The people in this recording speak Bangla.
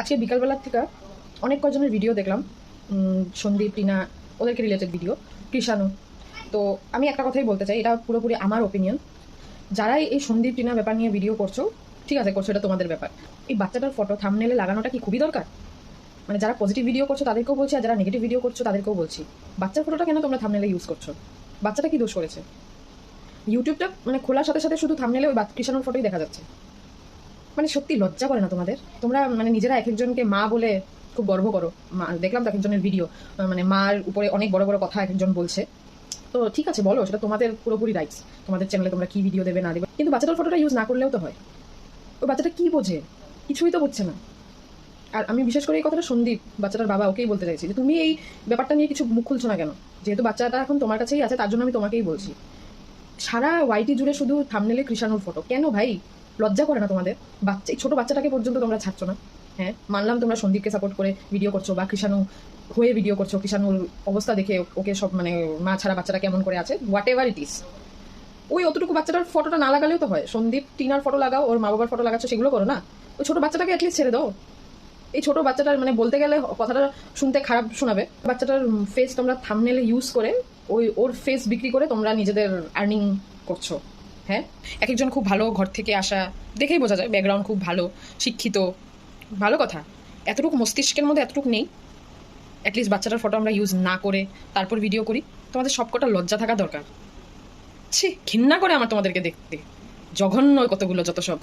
আজকে বিকালবেলার থেকে অনেক কজনের ভিডিও দেখলাম। সন্দীপ টিনা ওদেরকে রিলেটেড ভিডিও কৃষাণু তো আমি একটা কথাই বলতে চাই, এটা পুরোপুরি আমার ওপিনিয়ন যারাই এই সন্দীপ টিনা ব্যাপার নিয়ে ভিডিও করছ, ঠিক আছে, করছ, এটা তোমাদের ব্যাপার। এই বাচ্চাটার ফটো থামনেলে লাগানোটা কি খুবই দরকার? মানে যারা পজিটিভ ভিডিও করছ, তাদেরকেও বলছি, আর যারা নেগেটিভ ভিডিও করছ, তাদেরকেও বলছি। বাচ্চার ফটোটা কেন তোমরা থামনেলে ইউজ করছ? বাচ্চাটা কি দোষ করেছে? ইউটিউবটা মানে খোলার সাথে সাথে শুধু থামনেলে ওই কৃষাণুর ফটোই দেখা যাচ্ছে। মানে সত্যি লজ্জা করে না তোমাদের? তোমরা মানে নিজেরা এক একজনকে মা বলে খুব গর্ব করো। মা, দেখলাম তো এক একজনের ভিডিও মানে মার উপরে অনেক বড় বড় কথা এক একজন বলছে। তো ঠিক আছে, বলো, সেটা তোমাদের পুরোপুরি রাইটস তোমাদের চ্যানেলে তোমরা কি ভিডিও দেবে না দেবে। কিন্তু বাচ্চাটার ফটোটা ইউজ না করলেও তো হয়। ওই বাচ্চাটা কি বোঝে? কিছুই তো বুঝছে না। আর আমি বিশেষ করে এই কথাটা সন্দীপ, বাচ্চাটার বাবা, ওকেই বলতে চাইছি যে তুমি এই ব্যাপারটা নিয়ে কিছু মুখ খুলছো না কেন? যেহেতু বাচ্চাটা এখন তোমার কাছেই আছে, তার জন্য আমি তোমাকেই বলছি। সারা ওয়াইটি জুড়ে শুধু থামনেলে কৃষাণুর ফটো কেন ভাই? লজ্জা করে না তোমাদের? বাচ্চা এই ছোট বাচ্চাটাকে পর্যন্ত তোমরা ছাড়ছো না? হ্যাঁ? মানলাম তোমরা সন্দীপকে সাপোর্ট করে ভিডিও করছ বা কৃষাণু হয়ে ভিডিও করছ, কৃষাণুর অবস্থা দেখে ওকে সব মানে মা ছাড়া বাচ্চাটা কেমন করে আছে? হোয়াট এভার ইট ইস ওই অতটুকু বাচ্চাটার ফটোটা না লাগালেও তো হয়। সন্দীপ, টিনার ফটো লাগাও, ওর মা বাবার ফটো লাগাচ্ছ, সেগুলো করো না? ওই ছোটো বাচ্চাটাকে অ্যাটলিস্ট ছেড়ে দাও। এই ছোট বাচ্চাটার মানে বলতে গেলে কথাটা শুনতে খারাপ শোনাবে। বাচ্চাটার ফেস তোমরা থামনেলে ইউজ করে ওই ওর ফেস বিক্রি করে তোমরা নিজেদের আর্নিং করছ। হ্যাঁ? এক একজন খুব ভালো ঘর থেকে আসা, দেখেই বোঝা যায় ব্যাকগ্রাউন্ড খুব ভালো, শিক্ষিত, ভালো কথা। এতটুকু মস্তিষ্কের মধ্যে এতটুকু নেই। অ্যাটলিস্ট বাচ্চাটার ফটো আমরা ইউজ না করে তারপর ভিডিও করি। তোমাদের সবকটা লজ্জা থাকা দরকার। ছি, ঘৃণা করে আমার তোমাদেরকে দেখতে। জঘন্য কতগুলো যত সব।